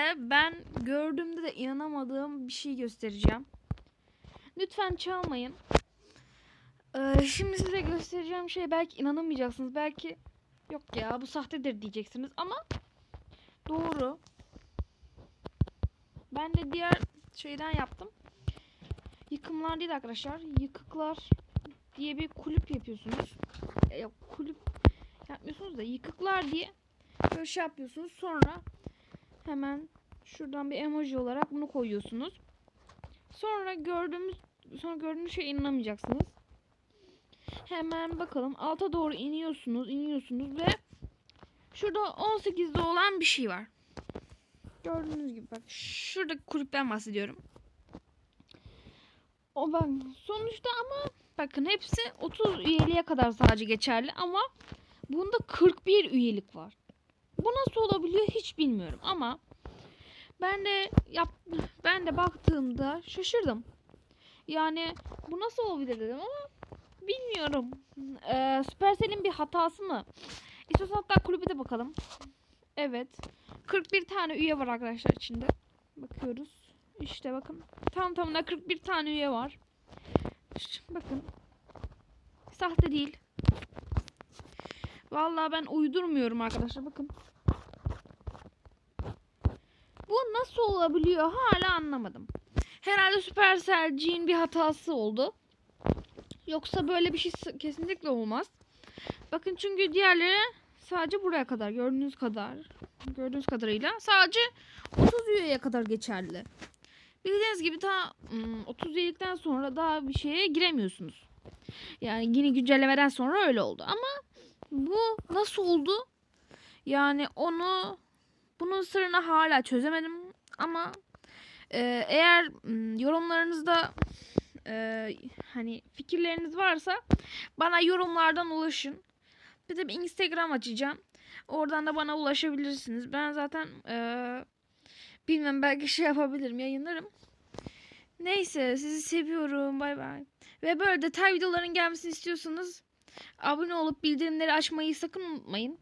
Sizlere ben gördüğümde de inanamadığım bir şey göstereceğim. Lütfen çalmayın. Ee, şimdi size göstereceğim şey belki inanamayacaksınız. Belki yok ya bu sahtedir diyeceksiniz ama doğru. Ben de diğer şeyden yaptım. Yıkımlar değil arkadaşlar. Yıkıklar diye bir kulüp yapıyorsunuz. E, Yok kulüp yapmıyorsunuz da yıkıklar diye böyle şey yapıyorsunuz. Sonra hemen şuradan bir emoji olarak bunu koyuyorsunuz. Sonra gördüğümüz sonra gördüğünüz şeye inanamayacaksınız. Hemen bakalım alta doğru iniyorsunuz, iniyorsunuz ve şurada 18'de olan bir şey var. Gördüğünüz gibi bak şuradaki kulüpten bahsediyorum. O bak sonuçta ama bakın hepsi 30 üyeliğe kadar sadece geçerli ama bunda 41 üyelik var. Bu nasıl olabiliyor hiç bilmiyorum ama ben de yap ben de baktığımda şaşırdım. Yani bu nasıl olabilir dedim ama bilmiyorum. Ee, Supercell'in bir hatası mı? İstiyorsan hatta kulübe de bakalım. Evet. 41 tane üye var arkadaşlar içinde. Bakıyoruz. İşte bakın. Tam tamına 41 tane üye var. Bakın. Sahte değil. Vallahi ben uydurmuyorum arkadaşlar. Bakın. Bu nasıl olabiliyor hala anlamadım. Herhalde Supercell'ciğin bir hatası oldu. Yoksa böyle bir şey kesinlikle olmaz. Bakın çünkü diğerleri sadece buraya kadar gördüğünüz kadar gördüğünüz kadarıyla sadece 30 üyeye kadar geçerli. Bildiğiniz gibi ım, 30 üyelikten sonra daha bir şeye giremiyorsunuz. Yani yeni güncellemeden sonra öyle oldu ama nasıl oldu? Yani onu bunun sırrını hala çözemedim ama e, eğer yorumlarınızda e, hani fikirleriniz varsa bana yorumlardan ulaşın. Bir de bir Instagram açacağım. Oradan da bana ulaşabilirsiniz. Ben zaten e, bilmem belki şey yapabilirim, yayınlarım. Neyse sizi seviyorum. Bay bay. Ve böyle detay videoların gelmesini istiyorsanız abone olup bildirimleri açmayı sakın unutmayın.